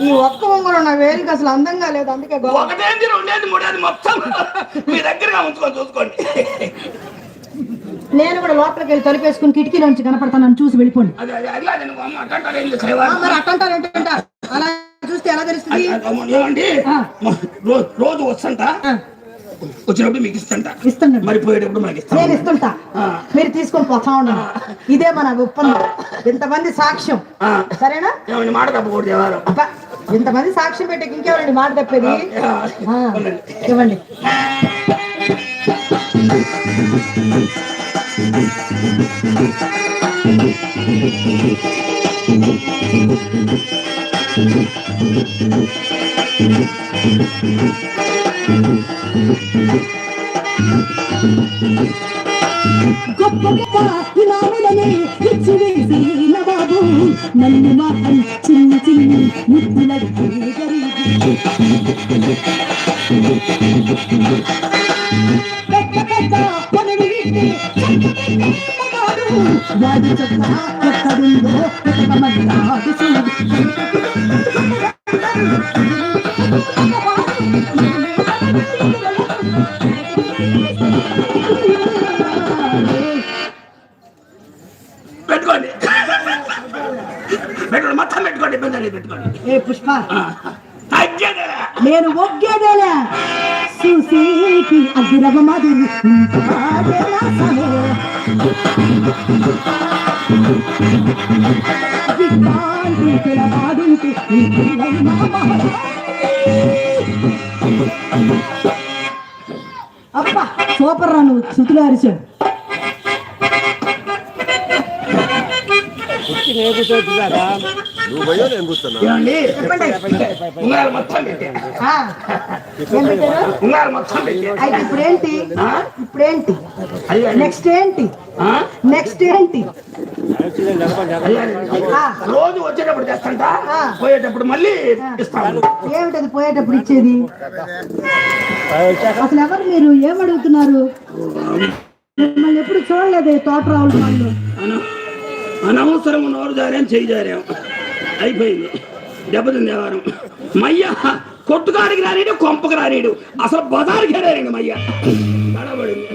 ఈ ఒక్క ఉంగరం నా వేలికి అసలు అందంగా లేదు అందుకే ఒకటేంది రెండేది మూడేది మొత్తం మీ దగ్గరగా ఉంచుకొని చూసుకోండి. నేను కూడా లోపలికి వెళ్ళి తలుపేసుకుని కిటికీ నుంచి కనపడతానని చూసి వెళ్ళిపోండి. అది అది అది అది నువ్వు అమ్మ అట్టంటారు ఏం ఆ, చేసేవా? మరి అట్టంటారు ఏంటంట? అలా చూస్తే ఎలా తెలుస్తుంది? ఏమండి. రోజు రోజు వస్తుంట? ఆ, వచ్చినప్పుడు మీకు ఇస్తంట. ఇస్తాను మరి పోయేటప్పుడు మనకి ఇస్తాం. నేను ఇస్తుంటా. ఆ. మీరు తీసుకొని పోతా ఉండండి. ఇదే మన ఒప్పందం. ఇంతమంది సాక్ష్యం. ఆ. సరేనా? మాట తప్పకూడదు ఎవరు? అబ్బా ఇంతమంది సాక్ష్యం పెట్టి ఇంకెవరండి మాట తప్పేది? ఆ, ఆ, ఉండండి. ఇవ్వండి గొప్ప గొప్ప ఇనాములని ఇచ్చి వేసి నవాబు నన్ను మాత్రం చిన్న చిన్న ముద్దుల పెద్ద పెద్ద పనులు ఇట్టి వాడి చొక్క ఎక్కడుందో ఎక్కమంటాడు చూడు పెట్టుకోండి. పెట్టుకోండి మొత్తం పెట్టుకోండి అనేది పెట్టుకోండి. ఏ పుష్ప. నేను ఒగ్గేదేలే. సుశీకి అగ్రవ మధురు పిలవాడుంటే సూపర్ రా నువ్వు శృతులు అరిచాడు ఇప్పుడేంటి? ఇప్పుడేంటి? నెక్స్ట్ ఏంటి? నెక్స్ట్ ఏంటి? రోజు వచ్చేటప్పుడు తెస్తంట? ఆ. పోయేటప్పుడు మళ్ళీ ఇస్తాను ఏమిటది పోయేటప్పుడు ఇచ్చేది? అసలు ఎవరు మీరు? ఏమడుగుతున్నారు? మిమ్మల్ని ఎప్పుడు చూడలేదు తోట రావుల వాళ్ళు. అన- అనవసరం నోరు జారాం చేయి జారాం అయిపోయింది. దెబ్బతింది వ్యవహారం. మయ్య కొట్టుకాడికి రానీడు కొంపకు రానీడు అసలు బజార్కి రానీడు మయ్య. గడబడింది